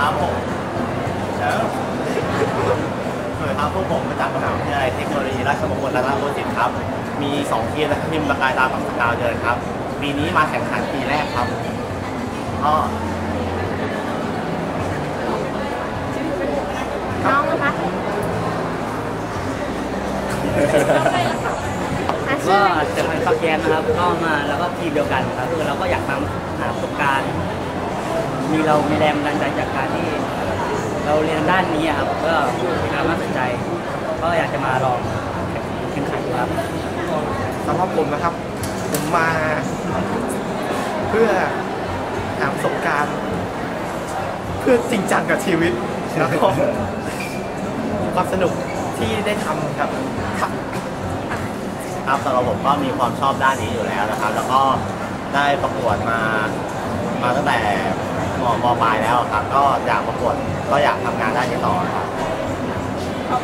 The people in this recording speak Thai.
ครับผมแล้วสวัสดีครับพวกผมมาจากมหาวิทยาลัยเทคโนโลยีราชมงคลรัตนโกสินทร์ครับ มี2ทีมนะครับทีมประกายตากับสกาวเดินครับ ปีนี้มาแข่งขันปีแรกครับ ก็น้องนะคะอาชีก็พอะไรจะเป็นฟักแยมนะครับ ก็มาแล้วก็ทีมเดียวกันครับคือเราก็อยากมาหาประสบการณ์ มีเรามีแรงบันดาลใจจากการที่ เราเรียนด้านนี้อะครับก็มีความน่าสนใจ ก็อยากจะมาลองแข่งขันดูครับ สำหรับผมนะครับ ผมมา เพื่อหาประสบการณ์ เพื่อจริงจังกับชีวิตแล้วก็ความสนุกที่ได้ทำกับครับครับสำหรับผมก็มีความชอบด้านนี้อยู่แล้วนะครับ แล้วก็ได้ประกวดมามาตั้งแต่ มมปลายแล้วครับ ก็อยากประกวดก็อยากทำงานด้านนี้ต่อครับ